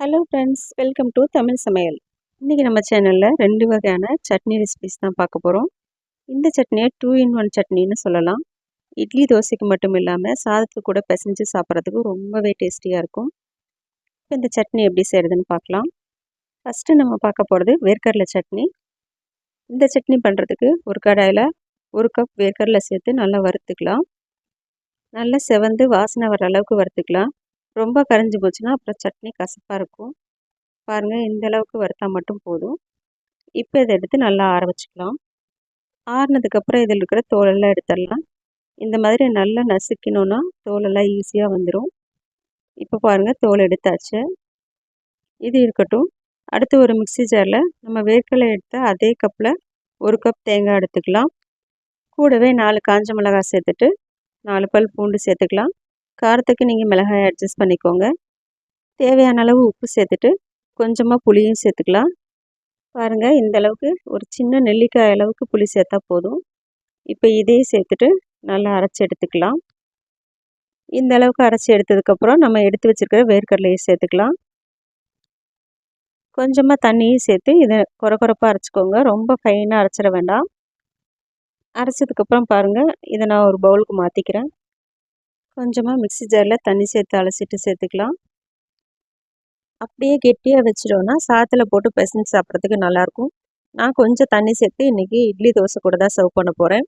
Hello friends welcome to Tamil சமையல் இன்றைக்கி நம்ம சேனலில் ரெண்டு வகையான சட்னி ரெசிபிஸ் தான் பார்க்க போகிறோம் இந்த சட்னியை டூ இன் ஒன் சட்னின்னு சொல்லலாம். இட்லி தோசைக்கு மட்டும் இல்லாமல் சாதத்துக்கு கூட பிசைஞ்சு சாப்பிட்றதுக்கு ரொம்பவே டேஸ்டியாக இருக்கும். இப்போ இந்த சட்னி எப்படி செய்கிறதுன்னு பார்க்கலாம். ஃபஸ்ட்டு நம்ம பார்க்க போகிறது வேர்க்கடலை சட்னி. இந்த சட்னி பண்ணுறதுக்கு ஒரு கடாயில் ஒரு கப் வேர்க்கடலை சேர்த்து நல்லா வறுத்துக்கலாம். நல்லா செவந்து வாசனை வர அளவுக்கு வறுத்துக்கலாம். ரொம்ப கரைஞ்சி போச்சுன்னா அப்புறம் சட்னி கசப்பாக இருக்கும். பாருங்கள் இந்த அளவுக்கு வறுத்தா மட்டும் போதும். இப்போ இதை எடுத்து நல்லா ஆற வச்சுக்கலாம். ஆறுனதுக்கப்புறம் இதில் இருக்கிற தோலெல்லாம் எடுத்துடலாம். இந்த மாதிரி நல்லா நசுக்கணுன்னா தோலெல்லாம் ஈஸியாக வந்துடும் இப்போ பாருங்கள் தோல் எடுத்தாச்சு. இது இருக்கட்டும். அடுத்து ஒரு மிக்சி ஜாரில் நம்ம வேர்க்கடலை எடுத்த அதே கப்பில் ஒரு கப் தேங்காய் எடுத்துக்கலாம். கூடவே நாலு காஞ்ச மிளகாய் சேர்த்துட்டு நாலு பல் பூண்டு சேர்த்துக்கலாம். காரத்துக்கு நீங்கள் மிளகாய் அட்ஜஸ்ட் பண்ணிக்கோங்க. தேவையான அளவு உப்பு சேர்த்துட்டு கொஞ்சமாக புளியும் சேர்த்துக்கலாம். பாருங்கள் இந்த அளவுக்கு ஒரு சின்ன நெல்லிக்காய் அளவுக்கு புளி சேர்த்தா போதும். இப்போ இதையும் சேர்த்துட்டு நல்லா அரைச்சி எடுத்துக்கலாம். இந்த அளவுக்கு அரைச்சி எடுத்ததுக்கப்புறம் நம்ம எடுத்து வச்சுருக்கிற வேர்க்கடலையை சேர்த்துக்கலாம். கொஞ்சமாக தண்ணியும் சேர்த்து இதை குறை குறைப்பாக அரைச்சிக்கோங்க. ரொம்ப ஃபைனாக அரைச்சிட வேண்டாம். அரைச்சதுக்கப்புறம் பாருங்கள் இதை நான் ஒரு பவுலுக்கு மாற்றிக்கிறேன் கொஞ்சமாக மிக்சி ஜாரில் தண்ணி சேர்த்து அலசிட்டு சேர்த்துக்கலாம். அப்படியே கெட்டியாக வச்சிட்டோன்னா சாத்தில் போட்டு பிசைஞ்சு சாப்பிட்றதுக்கு நல்லாயிருக்கும். நான் கொஞ்சம் தண்ணி சேர்த்து இன்றைக்கி இட்லி தோசை கூட தான் சர்வ் பண்ண போகிறேன்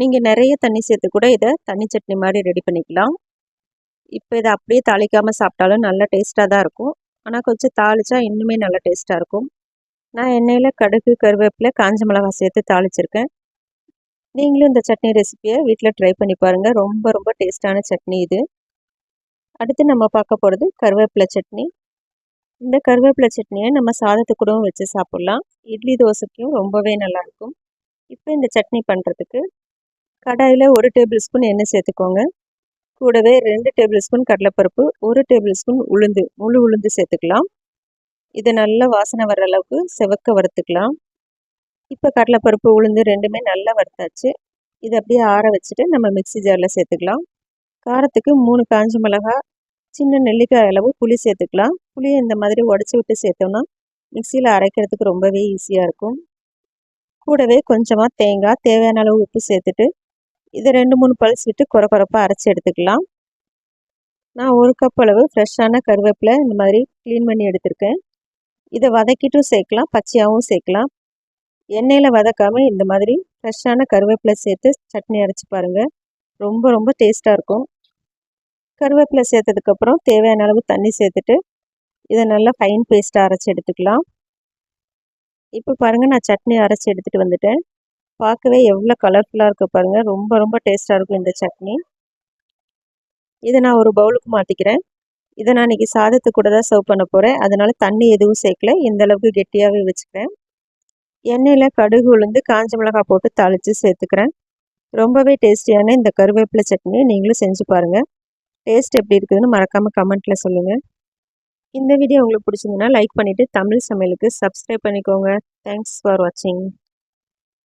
நீங்கள் நிறைய தண்ணி சேர்த்து கூட இதை தண்ணி சட்னி மாதிரி ரெடி பண்ணிக்கலாம். இப்போ இதை அப்படியே தாளிக்காமல் சாப்பிட்டாலும் நல்லா டேஸ்ட்டாக தான் இருக்கும். ஆனால் கொஞ்சம் தாளித்தா இன்னுமே நல்லா டேஸ்ட்டாக இருக்கும். நான் எண்ணெயில் கடுகு கருவேப்பிலை காஞ்ச மிளகாய் சேர்த்து தாளிச்சிருக்கேன். நீங்களும் இந்த சட்னி ரெசிப்பியை வீட்டில் ட்ரை பண்ணி பாருங்கள் ரொம்ப ரொம்ப டேஸ்ட்டான சட்னி இது. அடுத்து நம்ம பார்க்க போகிறது கருவேப்பிலை சட்னி. இந்த கருவேப்பிலை சட்னியை நம்ம சாதத்துக்கூடவும் வச்சு சாப்பிட்லாம். இட்லி தோசைக்கும் ரொம்பவே நல்லாயிருக்கும். இப்போ இந்த சட்னி பண்ணுறதுக்கு கடாயில் ஒரு டேபிள் ஸ்பூன் எண்ணெய் சேர்த்துக்கோங்க. கூடவே ரெண்டு டேபிள் ஸ்பூன் கடலைப்பருப்பு ஒரு டேபிள் ஸ்பூன் உளுந்து முழு உளுந்து சேர்த்துக்கலாம். இதை நல்லா வாசனை வர்ற அளவுக்கு செவக்க வறுத்துக்கலாம். இப்போ கடலைப்பருப்பு உளுந்து ரெண்டுமே நல்லா வறுத்தாச்சு. இதை அப்படியே ஆற வச்சுட்டு நம்ம மிக்சி ஜாரில் சேர்த்துக்கலாம். காரத்துக்கு மூணு காஞ்ச மிளகா சின்ன நெல்லிக்காய் அளவு புளி சேர்த்துக்கலாம். புளியை இந்த மாதிரி உடச்சி விட்டு சேர்த்தோம்னா மிக்சியில் அரைக்கிறதுக்கு ரொம்பவே ஈஸியாக இருக்கும். கூடவே கொஞ்சமாக தேங்காய் தேவையான அளவு உப்பு சேர்த்துட்டு இதை ரெண்டு மூணு பல்ஸ் விட்டு குறை குறைப்பாக அரைச்சி எடுத்துக்கலாம். நான் ஒரு கப் அளவு ஃப்ரெஷ்ஷான கருவேப்பிலை இந்த மாதிரி க்ளீன் பண்ணி எடுத்திருக்கேன். இதை வதக்கிட்டும் சேர்க்கலாம் பச்சையாகவும் சேர்க்கலாம். எண்ணெயில் வதக்காமல் இந்த மாதிரி ஃப்ரெஷ்ஷான கருவேப்பிலை சேர்த்து சட்னி அரைச்சி பாருங்கள் ரொம்ப ரொம்ப டேஸ்ட்டாக இருக்கும். கருவேப்பிலை சேர்த்ததுக்கப்புறம் தேவையான அளவு தண்ணி சேர்த்துட்டு இதை நல்லா ஃபைன் பேஸ்ட்டாக அரைச்சி எடுத்துக்கலாம். இப்போ பாருங்கள் நான் சட்னி அரைச்சி எடுத்துகிட்டு வந்துட்டேன். பார்க்கவே எவ்வளோ கலர்ஃபுல்லாக இருக்குது பாருங்கள் ரொம்ப ரொம்ப டேஸ்ட்டாக இருக்கும் இந்த சட்னி. இதை நான் ஒரு பவுலுக்கு மாற்றிக்கிறேன் இதை நான் இன்றைக்கி சாதத்து கூட தான் சர்வ் பண்ண போகிறேன் அதனால் தண்ணி எதுவும் சேர்க்கல. இந்த அளவுக்கு கெட்டியாகவே வச்சுக்கிறேன். எண்ணெயில் கடுகு உளுந்து காஞ்ச மிளகாய் போட்டு தாளித்து சேர்த்துக்கிறேன். ரொம்பவே டேஸ்டியான இந்த கருவேப்பிலை சட்னியை நீங்களும் செஞ்சு பாருங்கள் டேஸ்ட் எப்படி இருக்குதுன்னு மறக்காமல் கமெண்ட்டில் சொல்லுங்கள் இந்த வீடியோ உங்களுக்கு பிடிச்சிருந்ததுன்னா லைக் பண்ணிவிட்டு தமிழ் சமையலுக்கு சப்ஸ்கிரைப் பண்ணிக்கோங்க. தேங்க்ஸ் ஃபார் வாட்சிங்